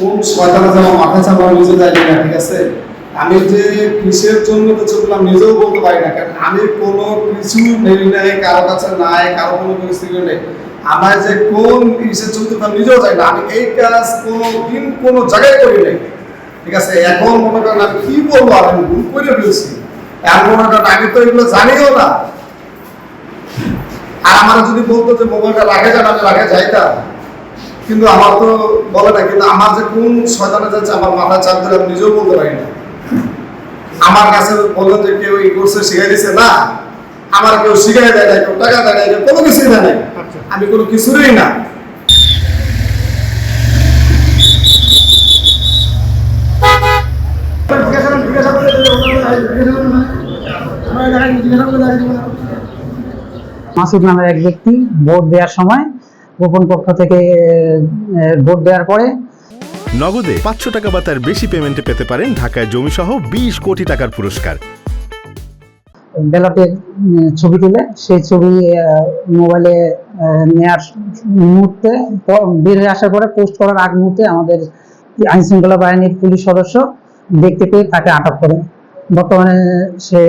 কোন শয়তানা যেন মাথা চাপা নিজে জানি না ঠিক আছে? আমি যে কিসের জন্য তো চললাম, নিজেও বলতে পারি না, কারণ আমি কোনো কিছু নেই, নাই, কারও কাছে নাই, কারও কোনো পরিস্থিতি নেই। আমার যে কোন কিসের চলতে আমি নিজেও জানি না, আমি এই কাজ কোনো দিন কোনো জায়গায় করি নাই। ঠিক আছে, এখন মনে করেন আমি কি বলব, আমি ভুল করে ফেলছি। এখন মনে আমি তো এগুলো জানিও না। আর আমার যদি বলতো যে মোবাইলটা রাখে যান, আমি রাখে যাইতাম। কিন্তু আমার তো বলে না কিন্তু আমার যে কোন শয়তানে যাচ্ছে আমার মাথা চাপ ধরে আমি নিজেও বলতে পারি না। আমার কাছে বললেন যে কেউ এই কোর্সে শিখাই দিছে না। আমার কেউ শিখাই দেয় না কেউ টাকা দেয় না কেউ কোনো কিছুই দেয় না আমি কোনো কিছুরই না। মাসুদ নামের এক ব্যক্তি ভোট দেওয়ার সময় গোপন কক্ষ থেকে ভোট দেওয়ার পরে নগদে পাঁচশো টাকা বা তার বেশি পেমেন্টে পেতে পারেন ঢাকায় জমিসহ বিশ কোটি টাকার পুরস্কার। ব্যালটের ছবি তুলে সেই ছবি মোবাইলে নেয়ার মুহূর্তে প- বের হয়ে আসার পরে পোস্ট করার আগ মুহূর্তে আমাদের আইন শৃঙ্খলা বাহিনীর পুলিশ সদস্য দেখতে পেয়ে তাকে আটক করে। বর্তমানে সে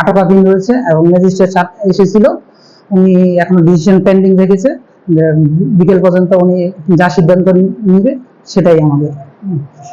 আটকাধীন রয়েছে এবং ম্যাজিস্ট্রেট এসেছিল। উনি এখনও ডিসিশন পেন্ডিং রেখেছে বিকেল পর্যন্ত উনি যা সিদ্ধান্ত নেবে সেটাই আমাদের।